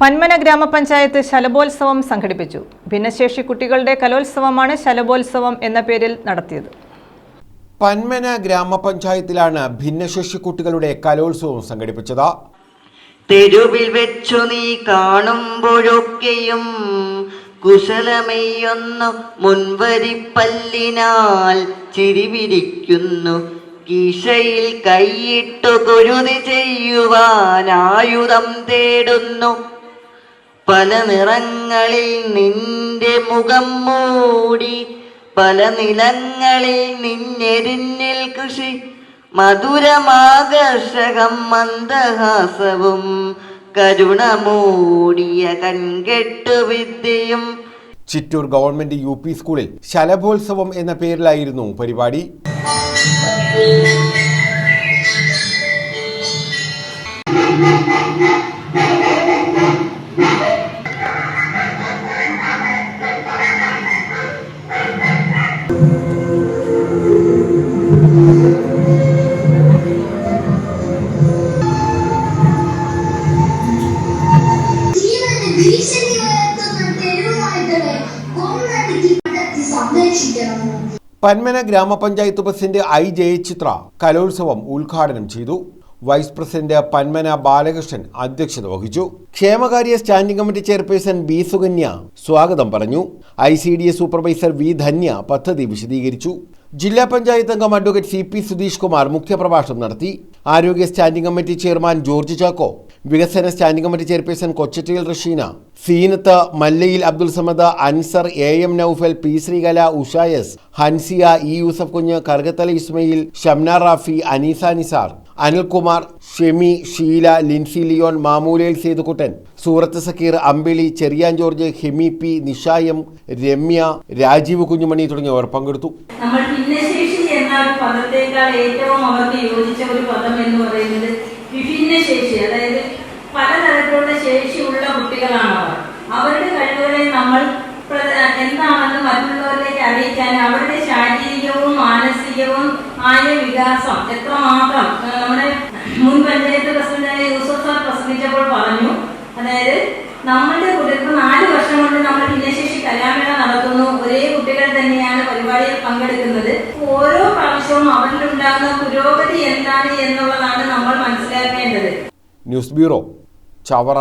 പന്മന ഗ്രാമപഞ്ചായത്ത് ശലഭോത്സവം സംഘടിപ്പിച്ചു. ഭിന്നശേഷി കുട്ടികളുടെ കലോത്സവമാണ് ശലഭോത്സവം എന്ന പേരിൽ നടത്തിയത്. പന്മന ഗ്രാമപഞ്ചായത്തിലാണ് ഭിന്നശേഷി കുട്ടികളുടെ കലോത്സവം സംഘടിപ്പിച്ചത്. തെരുവിൽ വെച്ചു നീ കാണുമ്പോഴൊക്കെയും കുശലമെയ്യൊന്നു മുൻവരിപ്പല്ലിനാൽ ചിരിവിരിക്കുന്നു. കീശയിൽ കൈയിട്ടു കുരുതി ചെയ്യുവാൻ ആയുധം തേടുന്നു. പല നിറങ്ങളിൽ നിന്റെ മുഖം മൂടി പല നിലങ്ങളിൽ നിന്നെരിഞ്ഞിൽ കൃഷി. മധുരമാകർഷകം മന്ദഹാസവും കരുണ മൂടിയ കൺകെട്ടു വിദ്യയും. ചിറ്റൂർ ഗവൺമെന്റ് യു പി സ്കൂളിൽ ശലഭോത്സവം എന്ന പേരിലായിരുന്നു പരിപാടി. ജീവന് പന്മന ഗ്രാമപഞ്ചായത്ത് പ്രസിഡന്റ് ഐ ജയചിത്ര കലോത്സവം ഉദ്ഘാടനം ചെയ്തു. വൈസ് പ്രസിഡന്റ് പന്മന ബാലകൃഷ്ണൻ അധ്യക്ഷത വഹിച്ചു. ക്ഷേമകാര്യ standing committee chairperson B Sukanya സ്വാഗതം പറഞ്ഞു. I C D S supervisor V Dhanya പദ്ധതി വിശദീകരിച്ചു. ജില്ലാ പഞ്ചായത്ത് അംഗം advocate C P Sudheesh Kumar മുഖ്യപ്രഭാഷണം നടത്തി. ആരോഗ്യ standing committee chairman George Chacko വികസന standing committee chairperson Kochattiyil Rasheena. Zeenath Mallayil Abdul Samad Ansar A M Naufal P Sreekala ഉഷായസ് Hansiya E Yusuf Kunju കർഗത്തല Ismail Shamna Rafi Aneesa Nisar Anilkumar Shemi Sheela Lincy Leon Mamoolayil Sethukuttan Surath Zakir Ambili Cherian George Hemi P നിഷായം Ramya Rajeev Kunjumani തുടങ്ങിയവർ പങ്കെടുത്തു. നമ്മൾ ഏറ്റവും അവർക്ക് യോജിച്ച ഒരു പദം എന്ന് പറയുന്നത് വിഭിന്നശേഷി അതായത് ആയ വികാസം എത്രമാത്രം നമ്മുടെ മുൻ പഞ്ചായത്ത് പ്രസിഡന്റായ യൂസഫ് സാർ പ്രസംഗിച്ചപ്പോൾ പറഞ്ഞു. അതായത് നമ്മളുടെ കുട്ടികൾക്ക് നാല് വർഷം കൊണ്ട് നമ്മൾ ഭിന്നശേഷി കലാമേള നടത്തുന്നു. ഒരേ കുട്ടികൾ തന്നെയാണ് പരിപാടിയിൽ പങ്കെടുക്കുന്നത്. ഓരോ പ്രാവശ്യവും അവരിലുണ്ടാകുന്ന പുരോഗതി എന്താണ് എന്നുള്ളതാണ് നമ്മൾ മനസ്സിലാക്കേണ്ടത്. News bureau Chavara